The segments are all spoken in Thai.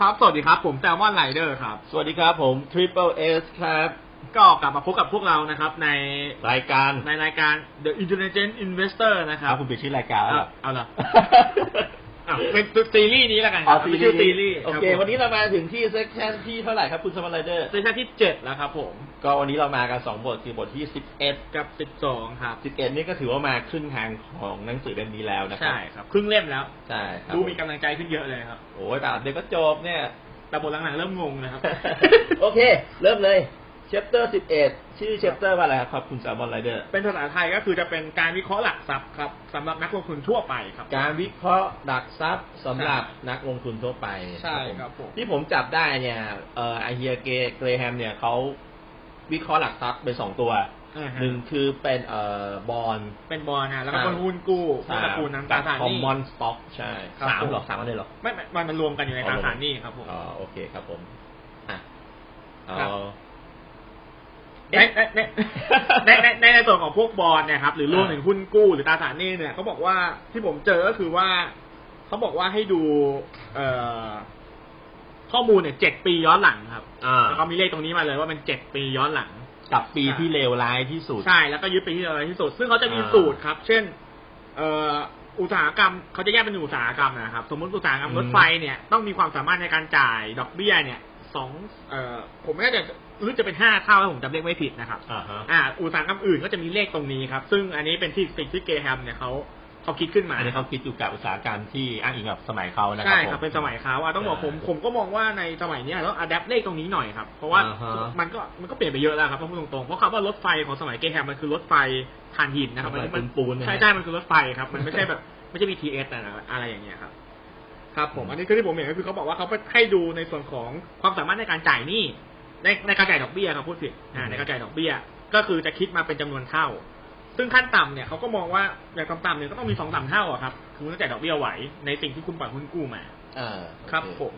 ครับ สวัสดีครับ ผมแซลมอนไรเดอร์ครับ สวัสดีครับผม Triple S ครับ ก็กลับมาพบกับพวกเรานะครับ ในรายการในรายการ The Intelligent Investor นะคครัรับบคุณเปลี่ยนชื่อรายการแล้วเอาเหรอ เอาละ อ้าวเป็นซีรีส์นี้แล้วกันคอ๋อรับไม่ใช่ซีรีส์โอเควันนี้เรามาถึงที่เซ c ชันที่เท่าไหร่ครับคุณสม a ไรเดอร์ซีซั่นที่เจ็ดแล้วครับผมก็วันนี้เรามากันสองบทคือบทที่11กับสิบสองครับ11นี่ก็ถือว่ามาครึ่งทางของหนังสือเล่มนี้แล้วนะครัใช่ครับ ครึ่งเล่มแล้ว ใช่ครับดูมีกำลังใจขึ้นเยอะเลยครับ โอ้ยแบบเดี๋ยวก็จบเนี่ย แต่บทหลังๆเริ่มงงนะครับ โอเค เริ่มเลย chapter 11ชื่อ chapter ว่าอะไรครับคุณสม a ไรเดอร์เป็นภาษาไทยก็คือจะเป็นการวิเคราะห์หลักทรัพย์ครับสำหรับนักลงทุนทั่วไปครับ การวิเคราะห์ดักทรัพย์สำหรับนักลงทุนทั่วไปใช่ครับผมที่ผมจับได้เนี่ยเอ่อไอเฮียเกเกรแฮมเนี่ยเขาวิเคราะห์หลักทรัพย์เป็นสองตัวอ่าฮะหนึ่งคือเป็นเอ่อบอลเป็นบอลนะแล้วก็เป็นหุ้นกู้พวกตระกูลนั้นตราสารคอมหนี้มอนสต็อกใช่ครับสามผมหรอสามอันเลยเหรอไม่ไม่มันมันรวมกันอยู่ในตราสารหนี้ครับผมอ๋อโอเคครับผมอะเอาครับ ในในในในในในส่วนของพวกบอลเนี่ยครับ หรือรวมถึงหุ้นกู้หรือตราสารหนี้เนี่ยเขาบอกว่าที่ผมเจอก็คือว่าเขาบอกว่าให้ดู เอ่อ ข้อมูลเนี่ยเจ็ดปีย้อนหลังครับอ่าแล้วก็มีเลขตรงนี้มาเลยว่าเป็นเจ็ดปีย้อนหลัง กับปีที่เลวร้ายที่สุด ใช่แล้วก็ยึดไปที่อะไรที่สุด ซึ่งเขาจะมีอ่าสูตรครับ เช่น เอ่ออุตสาหกรรมเขาจะแยกเป็นอุตสาหกรรมนะครับ สมมติอุตสาหกรรมอืมรถไฟเนี่ยต้องมีความสามารถในการจ่ายดอกเบี้ยเนี่ยสองเอ่อผมไม่แน่ใจ รู้จะเป็นห้าเท่าถ้าผมจำเลขไม่ผิดนะครับอ่าฮะอ่าอุตสาหกรรมอื่นก็จะมีเลขตรงนี้ครับ ซึ่งอันนี้เป็นที่สิ่งที่เกแฮมเนี่ยเขาเขาคิดขึ้นมาอันนี้เขาคิดอยู่กับอุตสาหกรรมที่อ้างอิงกับสมัยเขานะครัใช่ผมครับเป็นสมัยเขาอะต้องบอกใช่ผมผมก็มองว่าในสมัยเนี้ยต้องอัดแอปเลขตรงนี้หน่อยครับเพราะว่าอ่าฮะมันก็มันก็เปลี่ยนไปเยอะแล้วครับต้องพูดตรงๆเพราะคำว่ารถไฟของสมัยเกแฮมมันคือรถไฟถ่านหินนะครับสมัยมัปูนๆนะฮะใช่ใช่มันคือรถไฟครับมันไม่ใช่แบบไม่ใช่ BTS อะอะไรอย่างเงี้ยครับครับผมอันนี้คือที่ผมเห็นก็คือเขาบอกว่าเขาให้ดูในส่วนของความสามารถในการจ่ายหนี้ ในในการจ่ายดอกเบี้ยครับพูดผิดอ่าในการจ่ายดอกเบี้ย ก็คือจะคิดมาเป็นจำนวนเท่า ซึ่งขั้นต่ำเนี่ยเขาก็มองว่าอย่างต่ำๆเนี่ยก็ต้องมีสองสามเท่าอะครับคือคุณต้องจ่ายดอกเบี้ยไหวในสิ่งที่คุณปล่อยหุ้นกู้มาอ่าครับโอเผม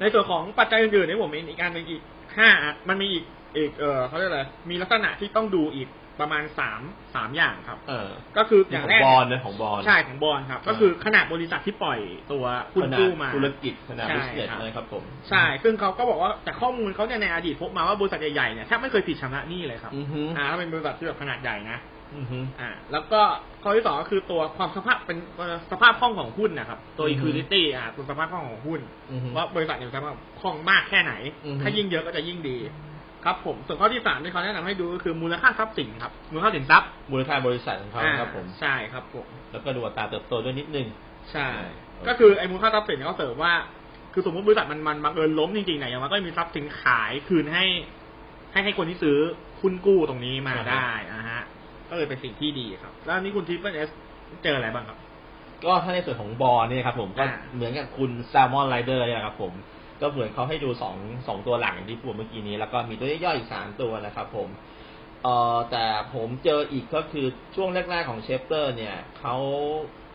ในส่วนของปัจจัยอื่นๆเนี่ยผมมีอีกการหนึ่งอีกห้าอันมันมีอีกอีกเออเขาเรียกอะไรมีลักษณะที่ต้องดูอีก ประมาณสามสามอย่างครับ เออ ก็คือออย่าย่างงขแรองกบอลนะของบอลใช่ของบอลครับ ก็คือขนาดบริษัทที่ปล่อยตัวหุ้นขนาดกู้มาธุรกิจขนาดใช่บิสเนสครับนะครับผมใช่ ซึ่งเขาก็บอกว่าแต่ข้อมูลเขาเนี่ยในอดีตพบมาว่าบริษัทใหญ่ๆเนี่ยแทบไม่เคยผิดชำระหนี้เลยครับอือฮึอ่าถ้าเป็นบริษัทที่แบบขนาดใหญ่นะอือฮึอ่าแล้วก็ข้อที่สองก็คือตัวความสภาพเป็นเอ่อสภาพคล่องของหุ้นนะครับ ตัวอือฮึ equity อ่าตัวสภาพคล่องของหุ้นอือฮึว่าบริษัทเนี่ยสภาพคล่องมากแค่ไหนอือฮึถ้ายิ่งเยอะก็จะยิ่งดี ครับผมส่วนข้อที่สามที่เขาแนะนำให้ดูก็คือมูลค่าทรัพย์สินครับมูลค่าสินทรัพย์มูลค่าบริษัทของเขาอ่าครับผมใช่ครับผมแล้วก็ดูอัตราเติบโตด้วยนิดนึงใช่โอเคก็คือไอ้มูลค่าทรัพย์สินเนี่ยเขาเสริมว่า คือสมมติบริษัทมันมันบังเอิญล้มจริงๆเนี่ยอย่างมันก็มีทรัพย์สินขายคืนให้ ให้ให้คนที่ซื้อหุ้นกู้ตรงนี้มาได้นะฮะก็เลยเป็นสิ่งที่ดีครับ แล้วอันนี้คุณทิพย์เอสเจออะไรบ้างครับ ก็ถ้าในส่วนของบอลเนี่ยครับผมก็อ่าเหมือนกับคุณแซลมอนไรเดอร์เนี่ยนะครับผม ก็เหมือนเขาให้ดูสองสองตัวหลังอย่างที่พูดเมื่อกี้นี้ แล้วก็มีตัวย่อยๆอีกสามตัวนะครับ ผมเอ่อแต่ผมเจออีกก็คือช่วงแรกๆของเชฟเตอร์ เนี่ยเขา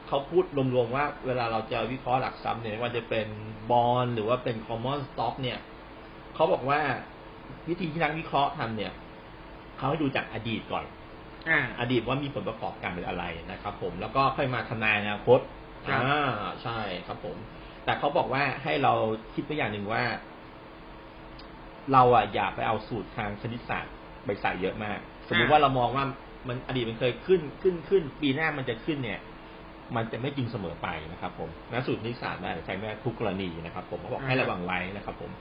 เขาพูดรวมๆว่าเวลาเราจะวิเคราะห์หลักทรัพย์เนี่ยไม่ว่าจะเป็นบอลหรือว่าเป็นคอมมอนสต็อกเนี่ยเขาบอกว่าวิธีที่นักวิเคราะห์ทำเนี่ยเขาให้ดูจากอดีตก่อนอ่าอดีตว่ามีผลประกอบการเป็นอะไรนะครับ ผมแล้วก็ค่อยมาทำนายอนาคตครับอ่าใช่ครับผม แต่เขาบอกว่าให้เราคิดไปอย่างหนึ่งว่า เราอะอย่าไปเอาสูตรทางคณิตศาสตร์ไปใส่เยอะมาก สมมติว่าเรามองว่ามันอดีตมันเคยขึ้นขึ้นขึ้น ปีหน้ามันจะขึ้นเนี่ย มันจะไม่จริงเสมอไปนะครับ ผมนะสูตรคณิตศาสตร์ได้ใช้ไม่ได้ทุกกรณีนะครับ ผมเขาบอกให้ระวังไว้นะครับ ผม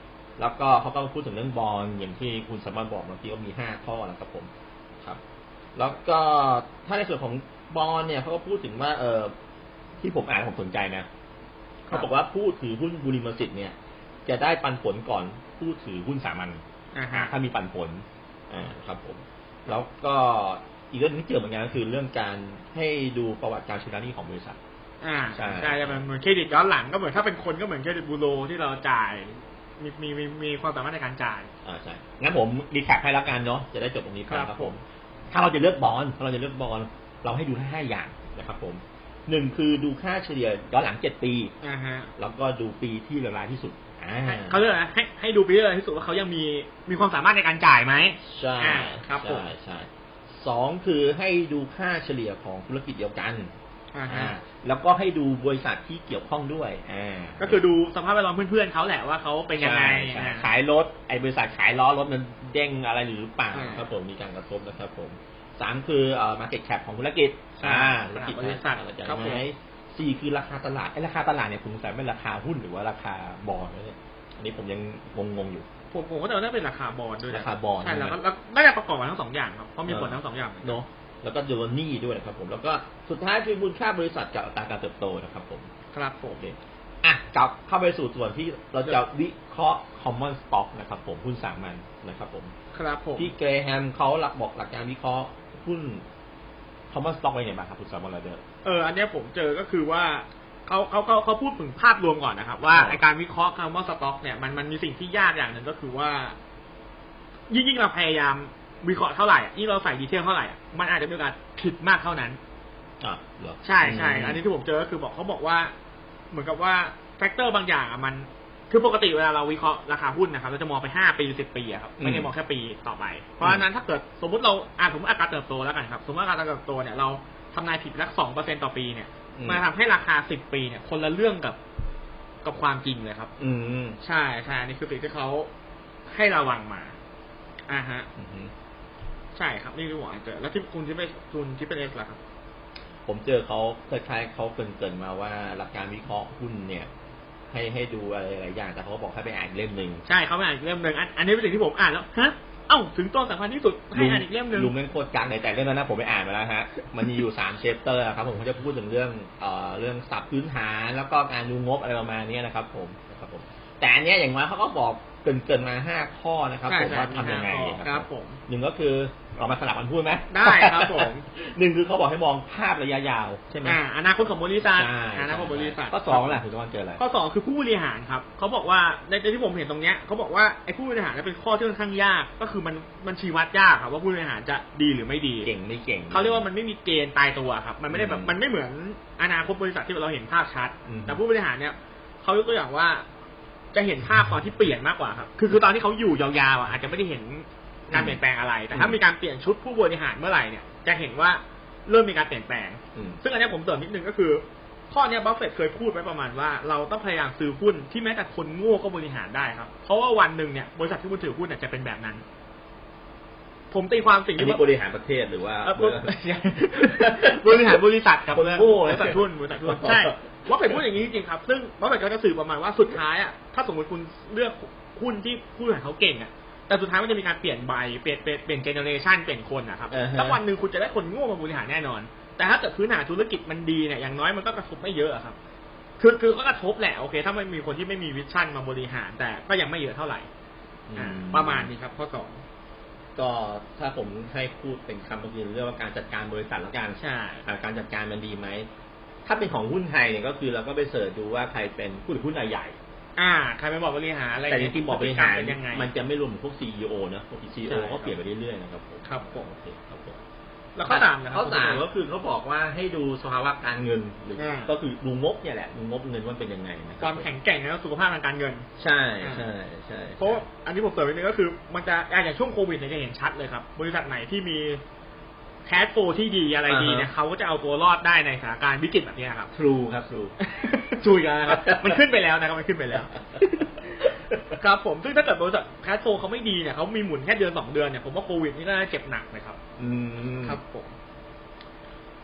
แล้วก็เขาก็พูดถึงเรื่องบอลอย่างที่คุณสมานบอกเมื่อกี้ว่ามีห้าข้อนะครับผมครับ แล้วก็ถ้าในส่วนของบอลเนี่ยเขาก็พูดถึงว่า เออที่ผมอ่านผมสนใจนะ เขาบอกว่าผู้ถือหุ้นบุริมสิทธิ์เนี่ย จะได้ปันผลก่อนผู้ถือหุ้นสามัญอ่าอ่าฮะถ้ามีปันผลอ่าครับผม แล้วก็อีกเรื่องที่เจอเหมือนกันก็คือเรื่องการให้ดูประวัติการชำระหนี้ของบริษัท อ่าใช่ใช่จะเป็นเหมือนเครดิตย้อนหลังก็เหมือนถ้าเป็นคนก็เหมือนเครดิตบูโรที่เราจ่าย มีมีมีมีความสามารถในการจ่าย อ่าใช่งั้นผมรีแคปให้แล้วกันเนาะจะได้จบตรงนี้ไปครับครับผม ถ้าเราจะเลือกบอลถ้าเราจะเลือกบอลเราให้ดูแค่ห้าอย่างนะครับผม หนึ่งคือดูค่าเฉลี่ยย้อนหลังเจ็ดปี อ่าฮะแล้วก็ดูปีที่เลวร้ายที่สุดอ่าให้เขาเรียกอะไรให้ให้ดูไปเรื่อยที่สุดว่าเขายังมีมีความสามารถในการจ่ายไหมใช่อ่าครับผมใช่ใช่สองคือให้ดูค่าเฉลี่ยของธุรกิจเดียวกันอ่าฮะอ่าแล้วก็ให้ดูบริษัทที่เกี่ยวข้องด้วยอ่าก็คือดูสภาพแวดล้อมเพื่อนๆเขาแหละว่าเขาเป็นยังไงใช่ใช่อ่าขายรถไอ้บริษัทขายล้อรถมันเด้งอะไรหรือเปล่าอ่าครับผมมีการกระทบนะครับผม สามคือเอ่อ market cap ของธุรกิจใช่อ่าขธุรนาดกิจบริษัทอะไรอย่างครับผมไหมสี่คือราคาตลาดไอ้ราคาตลาดเนี่ยผมสงสัยเป็นราคาหุ้นหรือว่าราคาบอลเนี่ยอันนี้ผมยังงงๆอยู่ผมผมก็จะว่าน่าเป็นราคาบอลด้วยนะราคาบอลใช่ใช่ไหมแล้วก็แล้วน่าจะประกอบกันทั้งสองอย่างครับเพราะมีผลทั้งสองอย่างเนาะแล้วก็ดูหนี้ด้วยนะครับผมแล้วก็สุดท้ายคือมูลค่าบริษัทกับอัตราการเติบโตนะครับผมครับผโอมเคอะกลับเข้าไปสู่ส่วนที่เราจะวิเคราะห์ common stock นะครับผมหุ้นสามัญนะครับผม ครับผมที่เกรแฮมเขาหลักบอกหลักการวิเคราะห์ หุ้น common stock เป็นยังไงบ้างครับคุณสามารถเดอร์เอออันเนี้ยผมเจอก็คือว่าเขาเขาเขาเขาพูดถึงภาพรวมก่อนนะครับ ว่าครับไอการวิเคราะห์คำว่าสต็อกเนี่ยมันมันมีสิ่งที่ยากอย่างหนึ่งก็คือว่า ยิ่งยิ่งเราพยายามวิเคราะห์เท่าไหร่อะยิ่งเราใส่ดีเทลเท่าไหร่อะมันอาจจะมีโอกาสผิดมากเท่านั้นอะเหรอใช่ใช่มอันนี้ที่ผมเจอก็คือบอกเขาบอกว่า เหมือนกับว่าแฟกเตอร์บางอย่างอะมัน คือปกติเวลาเราวิเคราะห์ราคาหุ้นนะครับเราจะมองไปห้าปีสิบปีอะครับไม่ได้มองแค่ปีต่อไป เพราะฉะนั้นถ้าเกิดสมมติเราอ่าสมมติอัตราเติบโตแล้วกันครับ สมมติอัตราเติบโตเนี่ยเราทำนายผิดสักสองเปอร์เซ็นต่อปีเนี่ยอืมมันทำให้ราคาสิบปีเนี่ย คนละเรื่องกับกับความจริงเลยครับ อืมใช่ใช่อันนี่คือสิ่งที่เขาให้ระวังมาอ่าฮะอืมอืมใช่ครับนี่คือผมอ่านเจอแล้วที่คุณที่เป็นคุณที่เป็นเอสล่ะครับ ผมเจอเขาคล้ายๆเขาเกรินๆมาว่าหลักการวิเคราะห์หุ้นเนี่ย ให้ให้ดูอะไรหลายอย่าง แต่เขาก็บอกให้ไปอ่านเล่มหนึ่งใช่เขาไม่อ่านอีกเล่มหนึ่งอันอันนี้เป็นสิ่งที่ผมอ่านแล้วฮะเอ้าถึงตัวสำคัญที่สุดให้อ่านอีกเล่มหนึ่งลุงแม่งโคตรกังเลยแต่เรื่องนั้นนะผมไปอ่านมาแล้วฮะมันมีอยู่สามเชปเตอร์ครับผมเขาจะพูดถึงเรื่องเอ่อเรื่องสับพื้นฐานแล้วก็การดูงบอะไรประมาณนี้นะครับ ผมนะครับผมแต่อันเนี้ยอย่างน้อยเขาก็บอก เกรินๆมาห้าข้อนะครับใช่ผมใช่ว่าทำยังไงมีห้าข้อครับผมหนึ่งก็คือเรามาสลับกันพูดไหมได้ครับผมหนึ่งคือเขาบอกให้มองภาพระยะยาวใช่ไหมอ่าอนาคตของบริษัทใช่อนาคตของบริษัทข้อสองแหละคุณตะวันเจออะไรข้อสองคือผู้บริหารครับเขาบอกว่าในในที่ผมเห็นตรงเนี้ยเขาบอกว่าไอ้ผู้บริหารเนี่ยเป็นข้อที่ค่อนข้างยาก ก็คือมันมันชี้วัดยากครับว่าผู้บริหารจะดีหรือไม่ดีเก่งไม่เก่งเขาเรียกว่ามันไม่มีเกณฑ์ตายตัวครับมันไม่ได้แบบอืมมันไม่เหมือนอนาคตบริษัทที่เราเห็นภาพชัดอืมแต่ผู้บริหารเนี่ยเขายกตัวอย่างว่า จะเห็นภาพตอนที่เปลี่ยนมากกว่าครับ คือคือตอนที่เขาอยู่ยาวๆอะอาจจะไม่ได้เห็นการเปลี่ยนแปลงอะไร แต่ถ้ามีการเปลี่ยนชุดผู้บริหารเมื่อไหร่เนี่ยจะเห็นว่าเริ่มมีการเปลี่ยนแปลงอืมซึ่งอันเนี้ยผมเสริมนิดนึงก็คือ ข้อเนี้ยบัฟเฟตต์เคยพูดไว้ประมาณว่า เราต้องพยายามซื้อหุ้นที่แม้แต่คนโง่ก็บริหารได้ครับ เพราะว่าวันหนึ่งเนี่ยบริษัทที่คุณถือหุ้นเนี่ยจะเป็นแบบนั้น ผมตีความสิ่งอันที่นี้ว่า บริหารประเทศหรือว่าเอ่อบริหารบริษัทครับคนโง่บริษัททุนบริษัททุนใช่ว่าเป็นพูดอย่างนี้จริงๆครับ ซึ่งว่าเป็นก็จะสื่อประมาณว่าสุดท้ายอะถ้าสมมติคุณเลือกหุ้นที่ผู้บริหารเขาเก่งอะแต่สุดท้ายมันจะมีการเปลี่ยนใบเปลี่ยนเปลี่ยนเปลี่ยนเจเนอเรชันเปลี่ยนคนนะครับอ่าฮะ สักวันหนึ่งคุณจะได้คนโง่มาบริหารแน่นอน แต่ถ้าเกิดพื้นฐานธุรกิจมันดีเนี่ยอย่างน้อยมันก็กระทบไม่เยอะอะครับ คือคือก็กระทบแหละโอเค ถ้ามันมีคนที่ไม่มีวิชั่นมาบริหาร แต่ก็ยังไม่เยอะเท่าไหร่อ่าประมาณนี้ครับข้อสอง ก็ถ้าผมให้พูดเป็นคำก็คือเรื่องว่าการจัดการบริษัทแล้วกันใช่อ่าการจัดการมันดีไหม ถ้าเป็นของหุ้นไทยเนี่ยก็คือเราก็ไปเสิร์ชดูว่าใครเป็นผู้ถือหุ้นรายใหญ่ อ่าใครไปบอกบริหารอะไรแต่จริงๆบอกบริหารเป็นยังไงมันจะไม่รวมถึงพวกซีอีโอนะพวกซีอีใช่โอครับเขาเปลี่ยนไปเรื่อยๆนะครับผมครับผมโอเคครับผม แล้วข้อสามนะครับข้อสามก็คือเขาบอกว่าให้ดูสภาวะการเงินหรืออาก็คือดูงบเนี่ยแหละดูงบเงินว่าเป็นยังไงนะรับความแข็งแกร่งและสุขภาพทางการเงิน ใช่ใช่ใช่เพราะอันนี้ผมเสริมนิดนึงก็คือ มันจะอะอย่างช่วงโควิดเนี่ยจะเห็นชัดเลยครับ บริษัทไหนที่มีแคสโฟที่ดีอะไรดีเนี่ยเขาก็จะเอาตัวรอดได้ในสถานการณ์วิกฤตแบบเนี้ยครับทรูครับทรูช่วยกันนะครับ มันขึ้นไปแล้วนะครับมันขึ้นไปแล้ว ครับผมซึ่งถ้าเกิดบริษัทแคสโฟเขาไม่ดีเนี่ยเขามีหมุนแค่เดือนสองเดือนเนี่ยผมว่าโควิดนี่น่าจะเจ็บหนักเลยครับ อืมครับผม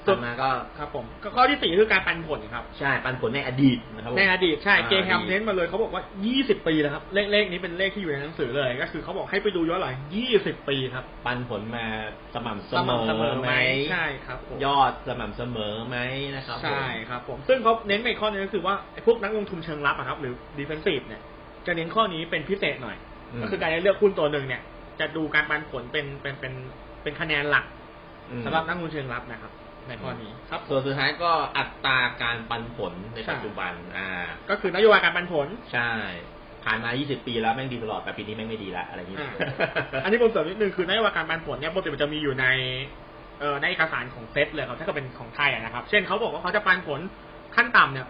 ต่อมาก็ครับผมก็ข้อที่สี่คือการปันผลครับ ใช่ปันผลในอดีตนะครับผมในอดีตใช่อ่าเกย์แฮมอดีตเน้นมาเลยเขาบอกว่า20ปีแล้วครับ เลขเลขนี้เป็นเลขที่อยู่ในหนังสือเลย ก็คือเขาบอกให้ไปดูย้อนหลัง20ปีครับ ปันผลมาสม่ำเสสมม่ำเสมออไหไหมมใช่ครับผมยอดสม่ำเสมอไหมนะครับผมใช่ครับผมซึ่งเขาเน้นไปอีกข้อนึงก็คือว่าไอ้พวกนักลงทุนเชิงรับอะครับ หรือ defensive เนี่ย จะเน้นข้อนี้เป็นพิเศษหน่อย ก็คือการเลือกหุ้นตัวหนึ่งเนี่ย จะดูการปันผลเป็นเป็นเป็นเป็นคะแนนหลักอืมสำหรับนักลงทุนเชิงรับนะครับในข้อนี้ครับส่วนสุดท้ายก็อัตราการปันผลในใช่ปัจจุบัน อ่า ก็คือนโยบายการปันผล ใช่ผ่านมา 20 ปีแล้วแม่งดีตลอด แต่ปีนี้แม่งไม่ดีละอะไรอย่างงี้อ่าอันนี้ผมเสริมนิดนึงคือนโยบายการปันผลเนี่ยปกติมันจะมีอยู่ในเอ่อในเอกสารของเซตเลยครับ ถ้าเกิดเป็นของไทยอะนะครับ เช่นเขาบอกว่าเขาจะปันผลขั้นต่ำเนี่ย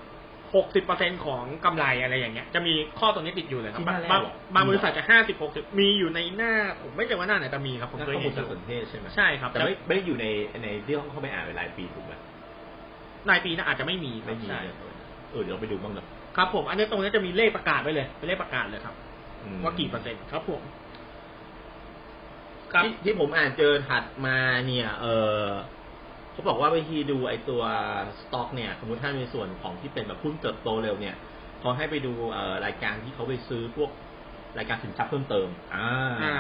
หกสิบเปอร์เซ็นของกำไรอะไรอย่างเงี้ย จะมีข้อตรงนี้ติดอยู่เลยครับที่หน้าแรกบางเหรอบางบริษัทจะห้าสิบหกสิบมีอยู่ในหน้า ผมไม่จำว่าหน้าไหนแต่มีครับ ผมนักเคยข้อเห็มูลนอการยู่สนเทศใช่ไหมใช่ครับ แต่ไม่ไม่ได้อยู่ในในที่เขาเข้าไปอ่านเวลายปีถูกไหมรายปีน่าอาจจะไม่มีครับไม่มีใช่เลยเออเดี๋ยวเราไปดูบ้างเนอะครับผม อันนี้ตรงนี้จะมีเลขประกาศไว้เลย เป็นเลขประกาศเลยครับอืมว่ากี่เปอร์เซ็นต์ครับผมครับที่ที่ผมอ่านเจอถัดมาเนี่ย เออ เขาบอกว่าวิธีดูไอ้ตัวสต็อกเนี่ยสมมติถ้าในส่วนของที่เป็นแบบหุ้นเติบโตเร็วเนี่ยเขาให้ไปดูเอ่อรายการที่เขาไปซื้อพวกรายการสินทรัพย์เพิ่มเติม อ่าอ่า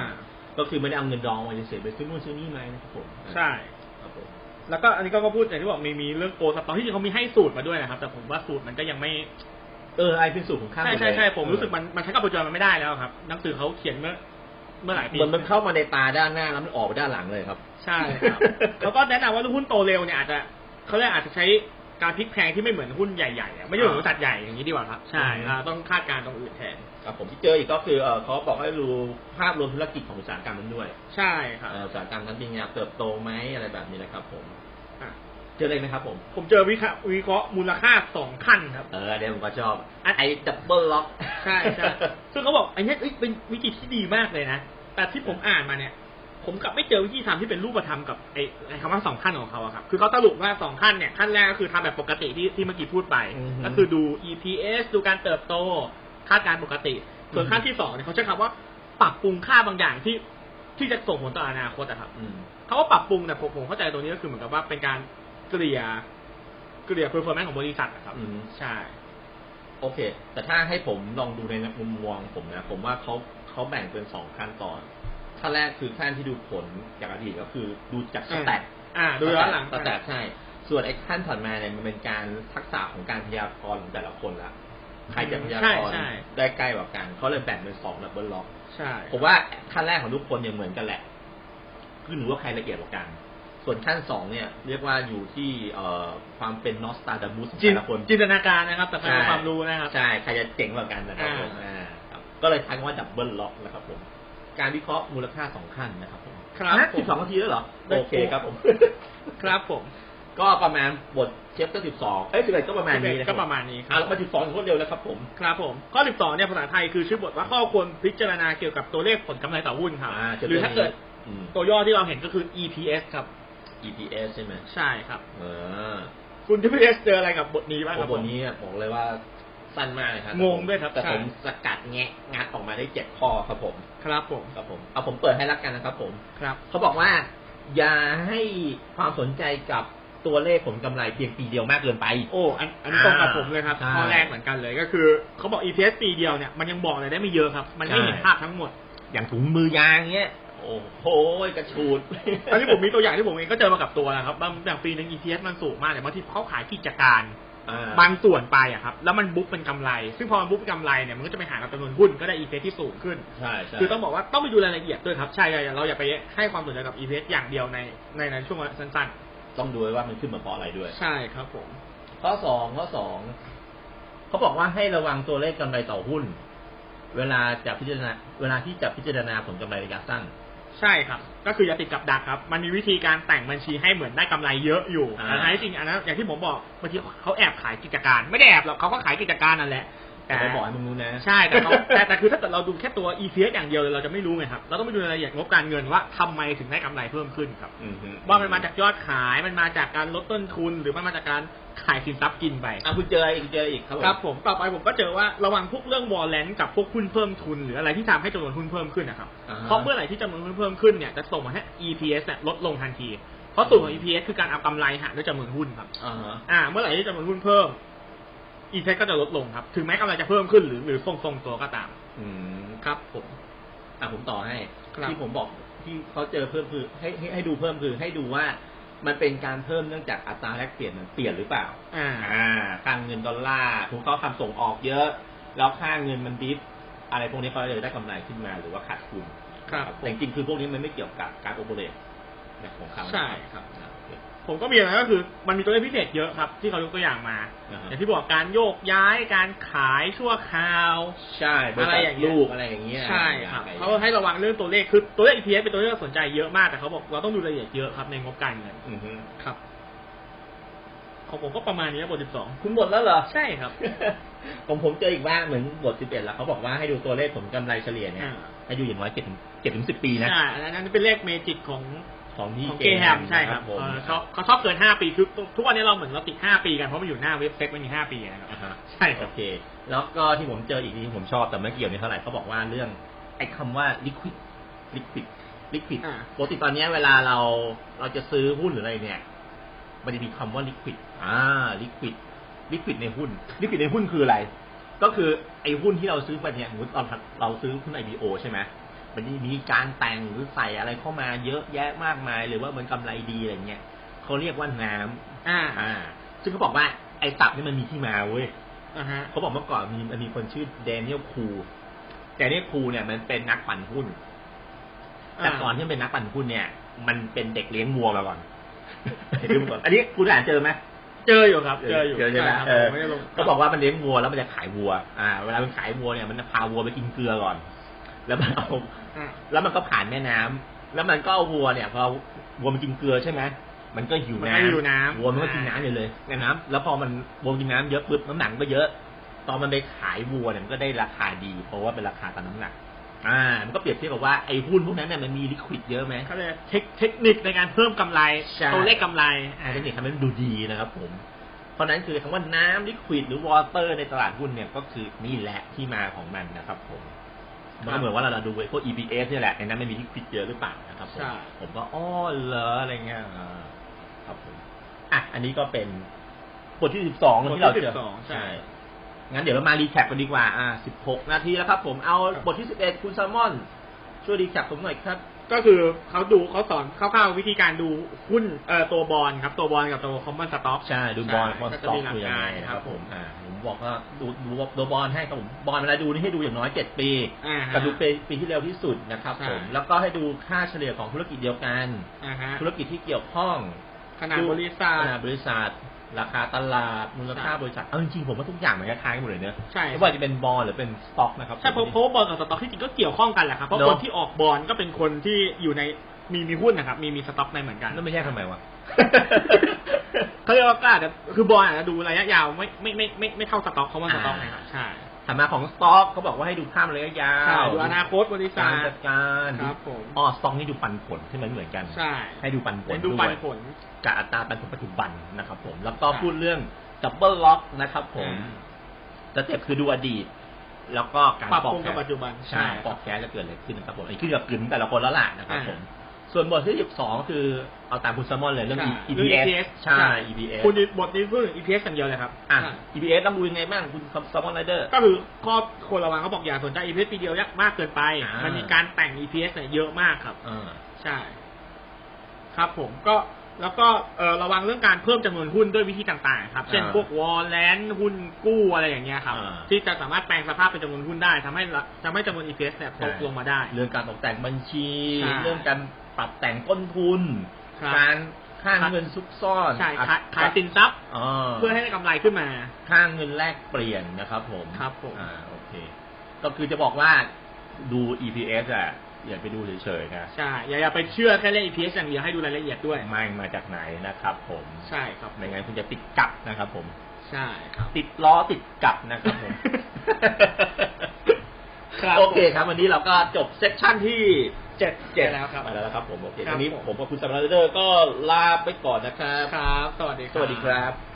ก็คือไม่ได้เอาเงินดองมาเฉยๆไปซื้อนู่นซื้อนี่ไหมานะครับผมใช่ครับผมแล้วก็อันนี้ก็ก็พูดอย่างที่บอกมีมีเรื่องโกสตอที่จริงเขามีให้สูตรมาด้วยนะครับ แต่ผมว่าสูตรมันก็ยังไม่เออไอเป็นสูตรของข้างใช่หดใช่เลยใช่ผมรู้สึกเออมันมันใช้กับปัจจุบันมันไม่ได้แล้วครับหนังสือเขาเขียนเมื่อ เมื่อหลายปี เหมือนมันเข้ามาในตาด้านหน้าแล้วมันออกไปด้านหลังเลยครับ ใช่ครับ แล้วก็แนะนำว่าหุ้นโตเร็วเนี่ยอาจจะเขาเรียกอาจจะใช้การพลิกแพลงที่ไม่เหมือนหุ้นใหญ่ๆอะไม่ใช่เหมือนบริษัทใหญ่อย่างนี้ดีกว่าครับ ใช่อืมอ่าต้องคาดการณ์ตรงอื่นแทน ครับผมที่เจออีกก็คือเออเขาบอกให้ดูภาพรวมธุรกิจของอุตสาหกรรมนั้นด้วยใช่ครับ เอ่ออุตสาหกรรมนั้นเป็นไงเติบโตไหมอะไรแบบนี้นะครับผมอะ เจออะไรไหมครับผม ผมเจอวิเคราะห์วิเคราะห์มูลค่าสองขั้นครับ เออเดี๋ยวผมก็ชอบอันไอ้ดับเบิลล็อกใช่ใช่ซึ่งเขาบอกอันเนี้ยเอ้ยเป็นวิธีที่ดีมากเลยนะ แต่ที่ผมอ่านมาเนี่ย ผมกลับไม่เจอวิธีทำที่เป็นรูปธรรมกับไอ้ไอ้คำว่าสองขั้นของเขาอะครับ คือเขาสรุปว่าสองขั้นเนี่ยขั้นแรกก็คือทำแบบปกติที่ที่เมื่อกี้พูดไป อือฮึ ก็คือดู EPS ดูการเติบโต คาดการณ์ปกติ ส่วนขั้นที่สองเนี่ยเขาใช้คำว่าปรับปรุงค่าบางอย่างที่ที่จะส่งผลต่ออนาคตอะครับ อืม เขาว่าปรับปรุงเนี่ยผมผมเข้าใจตรงนี้ก็คือเหมือนกับว่าเป็นการ เกลี่ยเกลี่ย performance ของบริษัทอะครับ อืม ใช่ โอเค แต่ถ้าให้ผมลองดูในมุมมองผมนะ ผมว่าเขาเขาแบ่งเป็นสองขั้นตอน ขั้นแรกคือขั้นที่ดูผลจากอดีตก็คือดูจากสแตท อ่า ดูย้อนหลังสแตทใช่ ส่วนไอ้ขั้นถัดมาเนี่ยมันเป็นการทักษะของการพยากรณ์ของแต่ละคนละใครจะพยากรณ์ใช่ใช่ ได้ใกล้กว่ากันเขาเลยแบ่งเป็นสองดับเบิลล็อก ใช่ ผมว่าขั้นแรกของทุกคนเนี่ยเหมือนกันแหละคือหนูว่าใครละเอียดกว่ากัน ส่วนขั้นสองเนี่ย เรียกว่าอยู่ที่เอ่อความเป็นนอสตาดัมุสของจินแต่ละคนจินตนาการนะครับแต่เป็นความรู้นะครับ ใช่ใครจะเจ๋งกว่ากันนะครับผมอ่า อ่าครับก็เลยทักว่าดับเบิลล็อกนะครับผมการวิเคราะห์มูลค่าสองขั้นนะครับผมครับนะผสิมบสองนาทีแล้วเหรอได้โอเคครับผม ครับผมก็ประมาณบทเชฟก็สิบสองเอ้ยสิบเอ็ดก็ประมาณนี้นะคก็บประมาณนี้คอะรับ เรามาสิบสองคนเดียวแล้วครับผม ครับผม ข้อ 12 เนี่ยภาษาไทยคือชื่อบทว่าข้อควรพิจารณาเกี่ยวกับตัวเลขผลกำไรต่อหุ้นครับ อ่าจะหรือถ้าเกิดอืม ตัวย่อที่เราเห็นก็คือ EPS ครับ EPS ใช่ไหมใช่ครับเออคุณ EPS เจออะไรกับบทนี้บ้างคโอ้รับบผทมนี้บอกเลยว่าสั้นมากเลยครับงงด้วยครับแต่ใช่ผมสกัดแงะงัดออกมาได้เจ็ดข้อครับผมครับผมครับผมเอาผมเปิดให้รักกันนะครับผมครับเขาบอกว่า อย่าให้ความสนใจกับตัวเลขผลกำไรเพียงปีเดียวมากเกินไป โอ้อันอันนี้ตรงกับผมเลยครับใช่ข้อแรกเหมือนกันเลยก็คือเขาบอก EPS ปีเดียวเนี่ยมันยังบอกอะไรได้ไม่เยอะครับ มันไม่ใช่เห็นภาพทั้งหมด อย่างถุงมือยางเงี้ย โอ้โหกระชูด อันนี้ผมมีตัวอย่างที่ผมเองก็เจอมากับตัวนะครับบางอย่างปีหนึง EPS มันสูงมากแต่บางทีเขาขายกิจการอ่าบางส่วนไปอะครับ แล้วมันบุ๊กเป็นกำไร ซึ่งพอมันบุ๊กเป็นกำไรเนี่ยมันก็จะไปหากับจำนวนหุ้นก็ได้ EPS ที่สูงขึ้นใช่ใช่คือต้องบอกว่าต้องไปดูรายละเอียดด้วยครับใช่ๆเราอย่าไปให้ความสนใจกับ EPS อย่างเดียวในในในช่วงเวลาสั้นต้องดูว่ามันขึ้นมาเพราะอะไรด้วยๆใช่ครับผมข้อสองข้อสองเขาบอกว่าให้ระวังตัวเลขกำไรต่อหุ้น เวลาจะพิจารณาเวลาที่จะพิจารณาผลกำไรระยะสั้น ใช่ครับ ก็คืออย่าติดกับดักครับ มันมีวิธีการแต่งบัญชีให้เหมือนได้กำไรเยอะอยู่อ่าแต่ท้ายจริงอันนั้นอย่างที่ผมบอกบางทีเขาแอบขายกิจการ ไม่ได้แอบหรอกเขาก็ขายกิจการนั่นแหละ แต่ไปบอกให้มึงรู้นะ ใช่แต่เขาแต่แต่คือถ้าเกิดเราดูแค่ตัว EPS อย่างเดียวเลยเราจะไม่รู้ไงครับ เราต้องไปดูรายละเอียดงบการเงินว่าทำไมถึงได้กำไรเพิ่มขึ้นครับอืมฮึว่ามันมาจากยอดขายมันมาจากการลดต้นทุน หรือมันมาจากการขายสินทรัพย์กินไปอะคุณเจออะไรอีกเจออีกครับผมครับผมต่อไปผมก็เจอว่าระวังพวกเรื่องวอลเลนกับพวกหุ้นเพิ่มทุน หรืออะไรที่ทำให้จำนวนหุ้นเพิ่มขึ้นนะครับอ่าฮะเพราะเมื่อไหร่ที่จำนวนหุ้นเพิ่มขึ้นเนี่ยจะส่งมาให้ EPS เนี่ยลดลงทันทีเพราะสูตรของ EPS คือการเอากำไรหารด้วยจำนวนหุ้นครับอ่าฮะอ่าเมื่อไหร่ที่จำนวนหุ้นเพิ่ม EPS ก็จะลดลงครับ ถึงแม้กำไรจะเพิ่มขึ้นหรือหรือทรงๆตัวก็ตาม อืมครับผมอะผมต่อให้ครับ ที่ผมบอกที่เขาเจอเพิ่มคือให้ให้ให้ดูเพิ่มคือให้ดูว่ามันเป็นการเพิ่มเนื่องจากอัตราแลกเปลี่ยนมันเปลี่ยนหรือเปล่า อ่า อ่าค่าเงินดอลลาร์ถูกเขาทำส่งออกเยอะ แล้วค่าเงินมันดิฟอะไรพวกนี้เขาเลยได้กำไรขึ้นมาหรือว่าขาดทุนครับแต่จริงๆคือพวกนี้มันไม่เกี่ยวกับการโอเปเรตของเขาใช่ครับอ่าโอเค ผมก็มีอะไรก็คือมันมีตัวเลขพิเศษเยอะครับ ที่เขายกตัวอย่างมาอ่าฮะอย่างที่บอกการโยกย้ายการขายชั่วคราว ใช่บริอะไรษัทอย่างเงี้ยลูกอะไรอย่างเงี้ยใช่ครับอะไรเขาให้ระวังเรื่องตัวเลขคือตัวเลข EPS เป็นตัวเลขที่น่าสนใจเยอะมากแต่เขาบอกเราต้องดูรายละเอียดเยอะครับในงบการเงินอือฮึครับของผมก็ประมาณนี้นะบทสิบสองคุณหมดแล้วเหรอ ใช่ครับ ผมผมเจออีกบ้างเหมือนบทสิบเอ็ดแล้วเขาบอกว่าให้ดูตัวเลขผลกำไรเฉลี่ยเนี่ยอ่าให้ดูอย่างน้อยเจ็ดถึงเจ็ดถึงสิบปีนะใช่อันนั้นเป็นเลขเมจิกของ ขของที่ของเกแฮมใช่ครับผมเออเขาเขาชอบเกินห้าปีคือทุกวันนี้เราเหมือนเราติดห้าปีกันเพราะมันอยู่หน้าเว็บเซ็ตมันมีห้าปีนะครับอ่าฮะใช่ครัโอบเค แล้วก็ที่ผมเจออีกที่ผมชอบแต่ไม่เกี่ยวนี่เท่าไหร่เขาบอกว่าเรื่องไอ้คำว่า liquid liquid liquid อ่าปกติตอนเนี้ยเวลาเราเราจะซื้อหุ้นหรืออะไรเนี่ย มันจะมีคำว่า liquid อ่า liquid liquid ในหุ้น liquid ในหุ้นคืออะไร ก็คือไอ้หุ้นที่เราซื้อไปเนี่ยสมมติตอนเราซื้อหุ้น IPO ใช่ไหม มันจะมีการแต่งหรือใส่อะไรเข้ามาเยอะแยะมากมาย หรือว่ามันกำไรดีอะไรเงี้ยเขาเรียกว่าน้ำอ่า อ่า ซึ่งเขาบอกว่าไอ้ศัพท์นี่มันมีที่มาเว้ยอ่าฮะเขาบอกเมื่อก่อนมีมันมีคนชื่อแดเนียลคูแดเนียลคูเนี่ยมันเป็นนักปั่นหุ้น แต่อ่าก่อนที่มันเป็นนักปั่นหุ้นเนี่ย มันเป็นเด็กเลี้ยงวัวมาก่อนเด็กเลี้ยงวัวก่อน อันนี้คุณอ่านเจอไหมเจออยู่ครับ เจออยู่เจอใช่ไหมครับเออผมไม่ได้ลงก็บอกว่ามันเลี้ยงวัวแล้วมันจะขายวัว อ่า เวลามันขายวัวเนี่ยมันจะพาวัวไปกินเกลือก่อน แล้วมันเอาอ่าแล้วมันก็ผ่านแม่น้ำแล้วมันก็เอาวัวเนี่ยพอวัวมันกินเกลือใช่ไหมมันก็หิวมันน้ำก็หิวน้ำวัวมันก็กินน้ำอยู่เลยในน้ำแล้วพอมันวัวกินน้ำเยอะปุ๊บน้ำหนักก็เยอะ ตอนมันไปขายวัวเนี่ยมันก็ได้ราคาดี เพราะว่าเป็นราคาตามน้ำหนัก อ่า มันก็เปรียบเทียบกับว่าไอ้หุ้นพวกนั้นเนี่ยมันมีลิควิดเยอะไหมเขาเลยกเทคเทคนิคในการเพิ่มกำไรใช่ตัวเลขกำไรอ่าเทคนิคทำให้มันดูดีนะครับ ผม เพราะฉะนั้นคือคำว่าน้ำลิควิดหรือวอเตอร์ในตลาดหุ้นเนี่ยก็คือนี่แหละที่มาของมันนะครับ ผม มันก็เหมือนว่าเราเราดูไอ้พวก EPS เนี่ยแหละในนั้นมันมีลิควิดเยอะหรือเปล่านะครับผมใช่ผมก็อ๋อเหรออะไรเงี้ยอ่าครับผมอะอันนี้ก็เป็นบทที่สิบสองบทที่ที่เราเจอ12ใช่งั้นเดี๋ยวเรามารีแคปกันดีกว่า อ่าสิบหกนาทีแล้วครับผม เอาบทที่สิบเอ็ดคุณแซลมอน ช่วยรีแคปผมหน่อยครับ ก็คือเขาดูเขาสอนคร่าวๆวิธีการดูหุ้นเอ่อตัวบอลครับ ตัวบอลกับตัวคอมมอนสต็อกใช่ดูบอลบอลก็สจะต็อกมีหลักคือยังไงการนะคครัรับบผผมมอ่าผมบอกว่าดูดูดูบอลให้ครับผมบอลเวลาดูนี่ให้ดูอย่างน้อยเจ็ดปีอ่าฮะกับดูปีปีที่เร็วที่สุดนะครับใช่ผมแล้วก็ให้ดูค่าเฉลี่ยของธุรกิจเดียวกันอ่าฮะธุรกิจที่เกี่ยวข้องขนาดบริษัทขนาดบริษัท ราคาตลาดมูลค่าใช่บริษัทเอาจริงๆผมว่าทุกอย่างมันคล้ายๆกันหมดเลยเนอะใช่ไม่ว่าจะเป็นบอลหรือเป็นสต็อกนะครับใช่เพราะเพราะว่าบอลกับสต็อกที่จริงก็เกี่ยวข้องกันแหละครับเพราะเนอะคนที่ออกบอลก็เป็นคนที่อยู่ในมีมีหุ้นนะครับ มีมีสต็อกในเหมือนกันนั่นไม่แยกทำไมวะเขาเรียกว่าก็อาจจะคือบอลอาจจะดูระยะยาวไม่ไม่ไม่ไม่ไม่เท่าสต็อกเขาว่าสต็อกอ่านะครับใช่ ถัดมาของสต็อกเขาบอกว่าให้ดูภาพระยะยาใช่วดูอนาคตบริษัการทจัดการครับผมอ๋อสต็อกนี่ดูปันผลใช่ไหมเหมือนกัน ใช่ให้ดูปันผลเป็นดูด้วยปันผลกับอัตราปันผลปัจจุบันนะครับผม แล้วก็ใช่พูดเรื่องดับเบิลล็อกนะครับผมอ่า สเต็ปคือดูอดีต แล้วก็การปรับปอกปรุงกับปัจจุบันใช่ใช่ ปอกแก๊สจะเกิดอะไรขึ้นนะครับผมอันนี้ขึ้นกับกลืนแต่ละคนแล้วล่ะนะครับอ่าผม ส่วนบทที่สิบสองคือเอาตามคุณแซมมอนเลยเรื่อง ใช่ E- เรื่อง EPS EPS ใช่ EPS คุณบทนี้พูดถึง EPS อย่างเดียวเลยครับอะใช่ EPS ต้องดูยังไงบ้างคุณแซมมอนไรเดอร์ ก็คือข้อควรระวังเขาบอกอย่าสนใจ EPS ปีเดียวยากมากเกินไป อ่ามั มันมีการแต่ง EPS เนี่ยเยอะมากครับ อ่า ใช่ ครับผมก็แล้วก็เอ่อระวังเรื่องการเพิ่มจำนวนหุ้นด้วยวิธีต่างๆ ครับ เช่นอ่าพวกวอลเลนหุ้นกู้อะไรอย่างเงี้ยครับ อ่า ที่จะสามารถแปลงสภาพเป็นจำนวนหุ้นได้ทำให้ละทำให้จำนวน EPS เนี่ยตกลงมาได้ เรื่องการตกแต่งบัญชี ใช่ เรื่องการ ปรับแต่งต้นทุน ครับการค่าเงินซุกซ่อนใช่ขายอัตรขายสินทรัพย์อ่าเพื่อให้ได้กำไรขึ้นมา ค่าเงินแลกเปลี่ยนนะครับผมครับผม อ่าโอเค ก็คือจะบอกว่าดู EPS อะอย่าไปดูเฉยๆนะใช่อย่าอย่าไปเชื่อแค่เลข EPS อย่างเดียวให้ดูรายละเอียดด้วยไม่มาจากไหนนะครับผมใช่ครับไม่งั้นคุณจะติดกับนะครับผม ใช่ครับ ติดล้อติดกับนะครับผม ครับโอเคครับวันนี้เราก็จบเซสชั่นที่เจ็ดเจ็ดแล้วครับมาแล้วครับผมโอเคครับวันนี้ผมผมกับคุณสัมราเดอร์ก็ลาไปก่อนนะครับครับ สวัสดีครับสวัสดีครับ